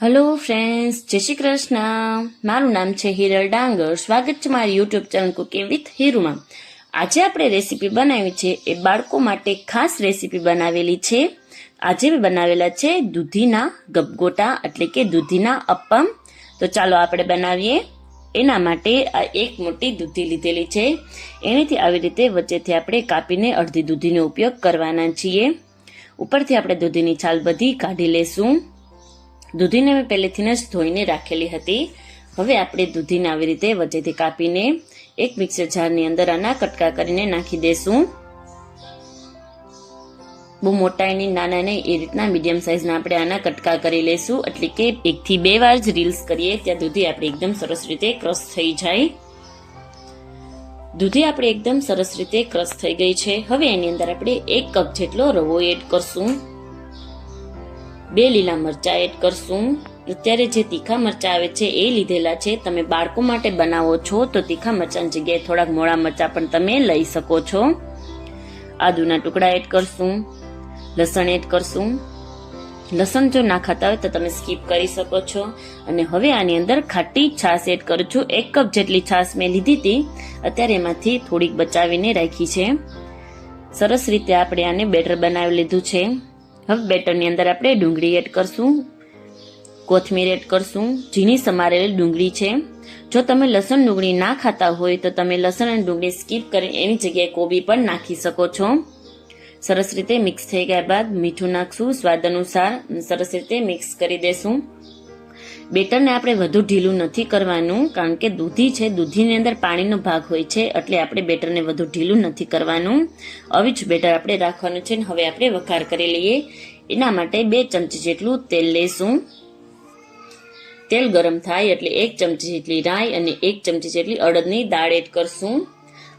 Hello friends જય શ્રી કૃષ્ણ. મારું નામ છે હિરલ ડાંગર. સ્વાગત છે મારી યુટ્યુબ ચેનલ કુકિંગ વિથ હિરુમાં. આજે આપણે રેસીપી બનાવી છે એ બાળકો માટે ખાસ રેસીપી બનાવેલી છે. આજે મેં બનાવેલા છે દૂધીના ગપગોટા એટલે કે દૂધીના અપ્પમ. તો ચાલો આપણે બનાવીએ. એના માટે આ એક મોટી દૂધી લીધેલી છે. એનેથી આવી રીતે વચ્ચેથી આપણે કાપીને અડધી દૂધીનો ઉપયોગ કરવાના છીએ. ઉપરથી આપણે દૂધીની છાલ બધી કાઢી લેશું. દૂધીને મેં પહેલેથી જ ધોઈને રાખેલી હતી. હવે આપણે દૂધીને આવી રીતે વચ્ચેથી કાપીને એક મિક્સર જારની અંદર આના કટકા કરીને નાખી દેશું. બહુ મોટા એની, નાના નહીં એ રીતના મીડિયમ સાઇઝના આપણે આના કટકા કરી લેશું. એટલે કે એકથી બે વાર જ રીલ્સ કરીએ ત્યાં દૂધી આપણે એકદમ સરસ રીતે ક્રશ થઈ જાય. દૂધી આપણે એકદમ સરસ રીતે ક્રશ થઈ ગઈ છે. હવે એની અંદર આપણે એક કપ જેટલો રવો એડ કરશું. બે લીલા મરચા એડ કરશું. અત્યારે જે તીખા મરચા આવે છે એ લીધેલા છે. તમે બાળકો માટે બનાવો છો તો તીખા મરચાની જગ્યાએ થોડાક મોળા મરચા પણ તમે લઈ શકો છો. આદુના ટુકડા એડ કરશું. લસણ એડ કરશું. લસણ જો ના ખાતા હોય તો તમે સ્કીપ કરી શકો છો. અને હવે આની અંદર ખાટી છાશ એડ કરું છું. એક કપ જેટલી છાશ મેં લીધી હતી. અત્યારે એમાંથી થોડીક બચાવીને રાખી છે. સરસ રીતે આપણે આને બેટર બનાવી લીધું છે. હવે બેટરની અંદર આપણે ડુંગળી એડ કરશું, કોથમીર એડ કરશું, ઝીણી સમારેલી ડુંગળી છે. જો તમે લસણ ડુંગળી ના ખાતા હોય તો તમે લસણ અને ડુંગળી સ્કીપ કરી એની જગ્યાએ કોબી પણ નાખી શકો છો. સરસ રીતે મિક્સ થઈ ગયા બાદ મીઠું નાખશું, સ્વાદ અનુસાર સરસ રીતે મિક્સ કરી દેશું. બેટરને આપણે વધુ ઢીલું નથી કરવાનું, કારણ કે દૂધી છે, દૂધીની અંદર પાણીનો ભાગ હોય છે, એટલે આપણે બેટરને વધુ ઢીલું નથી કરવાનું. આવી જ બેટર આપણે રાખવાનું છે હવે આપણે વઘાર કરી લઈએ. એના માટે બે ચમચી જેટલું તેલ લેશું. તેલ ગરમ થાય એટલે એક ચમચી જેટલી રાઈ અને એક ચમચી જેટલી અડદની દાળ એડ કરશું.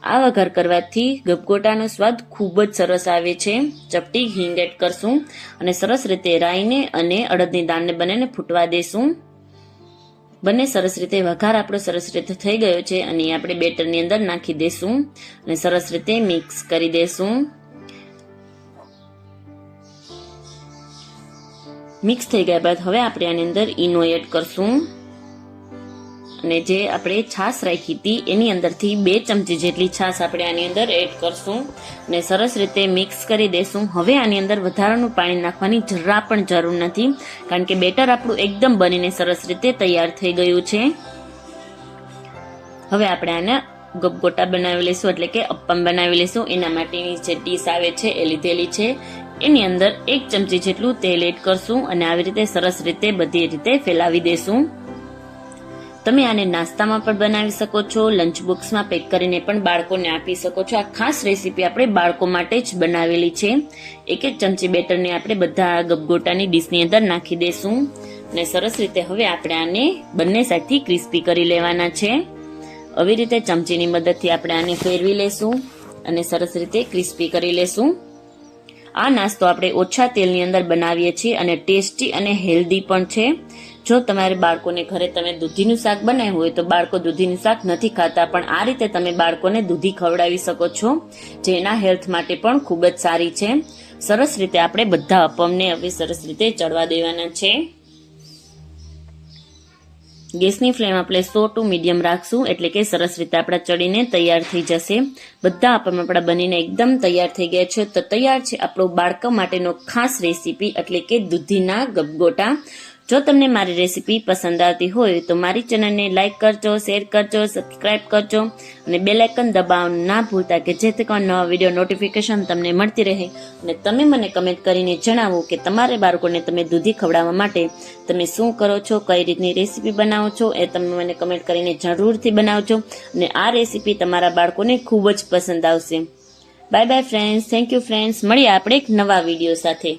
આ વઘાર કરવાથી ગપગોટાનો સ્વાદ ખૂબ જ સરસ આવે છે. ચપટી હિંગ એડ કરશું અને સરસ રીતે રાઈને અને અડદની દાળને બંનેને ફૂટવા દેશું. બંને સરસ રીતે વઘાર આપણો સરસ રીતે થઈ ગયો છે અને આપણે બેટરની અંદર નાખી દેશું અને સરસ રીતે મિક્સ કરી દેશું. મિક્સ થઈ ગયા બાદ હવે આપણે આની અંદર ઈનો એડ કરશું. અને જે આપણે છાશ રાખી હતી, એની અંદરથી બે ચમચી જેટલી છાશ આપણે આની અંદર એડ કરશું અને સરસ રીતે મિક્સ કરી દેશું. હવે આની અંદર વધારાનું પાણી નાખવાની જરા પણ જરૂર નથી, કારણ કે બેટર આપણું એકદમ બનીને સરસ રીતે તૈયાર થઈ ગયું છે. હવે આપણે આને ગપગોટા બનાવી લઈશું એટલે કે અપ્પમ બનાવી લઈશું એના માટેની જે ડીશ આવે છે, એ લીધેલી છે. એની અંદર એક ચમચી જેટલું તેલ એડ કરશું અને આવી રીતે સરસ રીતે બધી રીતે ફેલાવી દેશું. તમે આને નાસ્તામાં પણ બનાવી શકો છો લંચ બોક્સમાં પેક કરીને પણ બાળકોને આપી શકો છો. આ ખાસ રેસીપી આપણે બાળકો માટે જ બનાવેલી છે. એક એક ચમચી બેટરને આપણે બધા ગપગોટાની ડીશની અંદર નાખી દેશું. અને સરસ રીતે હવે આપણે આને બંને સાઈડથી ક્રિસ્પી કરી લેવાના છે. આવી રીતે ચમચીની મદદથી આપણે આને ફેરવી લેશું અને સરસ રીતે ક્રિસ્પી કરી લેશું. આ નાસ્તો આપણે ઓછા તેલની અંદર બનાવીએ છીએ અને ટેસ્ટી અને હેલ્ધી પણ છે. જો તમારે બાળકોને ઘરે તમે દૂધીનું શાક બનાવ્યું હોય તો બાળકો દૂધીનું શાક નથી ખાતા, પણ આ રીતે તમે બાળકોને દૂધી ખવડાવી શકો છો, જે એના હેલ્થ માટે પણ ખૂબ જ સારી છે. સરસ રીતે આપણે બધા અપમને હવે સરસ રીતે ચડવા દેવાના છે. ગેસની ફ્લેમ આપણે સો ટુ મીડિયમ રાખશું, એટલે કે સરસ રીતે આપણા ચડીને તૈયાર થઈ જશે. બધા અપમ આપણા બનીને એકદમ તૈયાર થઈ ગયા છે. તો તૈયાર છે આપણો બાળકો માટેનો ખાસ રેસીપી, એટલે કે દૂધીના ગપગોટા જો તમને મારી રેસીપી પસંદ આવતી હોય તો મારી ચેનલને લાઇક કરજો, શેર કરજો, સબસ્ક્રાઇબ કરજો અને બેલ આઇકન દબાવવાનું ના ભૂલતા કે જેથી કોઈ નવા વીડિયો નોટિફિકેશન તમને મળતી રહે. અને તમે મને કમેન્ટ કરીને જણાવો કે તમારે બાળકોને તમે દૂધી ખવડાવવા માટે તમે શું કરો છો, કઈ રીતની રેસીપી બનાવો છો એ તમે મને કમેન્ટ કરીને જરૂરથી બનાવજો અને આ રેસીપી તમારા બાળકોને ખૂબ જ પસંદ આવશે. Bye bye friends thank you friends મળીએ આપણે એક નવા વીડિયો સાથે.